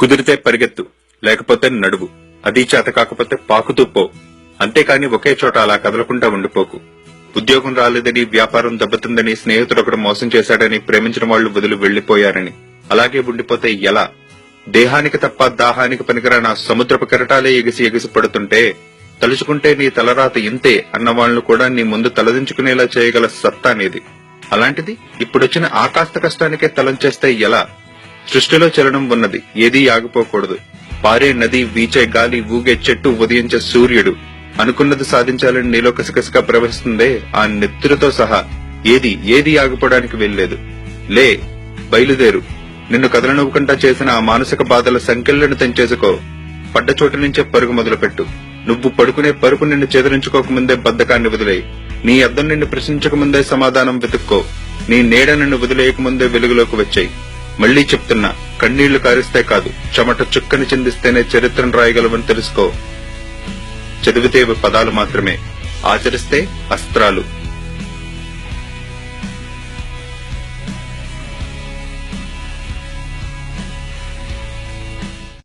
కుదిరితే పరిగెత్తు లేకపోతే నడువు. అది చేత కాకపోతే పాకుతూ పో. అంతేకాని ఒకే చోట అలా కదలకుండా ఉండిపోకు. ఉద్యోగం రాలేదని వ్యాపారం దెబ్బతిందని స్నేహితుడు ఒకడు మోసం చేశాడని ప్రేమించిన వాళ్ళు వదిలి వెళ్ళిపోయారని అలాగే ఉండిపోతే ఎలా? దేహానికి తప్ప దాహానికి పనికిరాన సముద్రపు కెరటాలే ఎగిసి ఎగిసి పడుతుంటే తలుచుకుంటే నీ తలరాత ఇంతే అన్నవాళ్ళను కూడా నీ ముందు తలదించుకునేలా చేయగల సత్తా అనేది అలాంటిది ఇప్పుడొచ్చిన ఆకాస్త కష్టానికే తలంచేస్తే ఎలా? సృష్టిలో చలనం ఉన్నది ఏదీ ఆగిపోకూడదు. పారే నది వీచే గాలి ఊగే చెట్టు ఉదయించే సూర్యుడు. అనుకున్నది సాధించాలని నీలో కసికసిగా ప్రవహిస్తుందే ఆ నెత్తురుతో సహా. ఏది ఏది ఆగిపోవడానికి వెళ్ళలేదు లే బయలుదేరు. నిన్ను కదలనివ్వకుండా చేసిన ఆ మానసిక బాధల సంఖ్యలను తెంచేసుకో. పడ్డ చోటు నుంచే పరుగు మొదలుపెట్టు. నువ్వు పడుకునే పరుపు నిన్ను చెదిరించుకోకముందే బద్దకాన్ని వదిలేయి. నీ అద్దం నిన్ను ప్రశ్నించకముందే సమాధానం వెతుక్కో. నీ నీడ నిన్ను వదిలేయకముందే వెలుగులోకి వచ్చాయి. మళ్ళీ చెప్తున్నా కన్నీళ్ళు కారిస్తే కాదు చెమట చుక్కని చిందిస్తేనే చరిత్రను రాయగలవని తెలుసుకో. చదివితే పదాలు మాత్రమే ఆచరిస్తే అస్త్రాలు.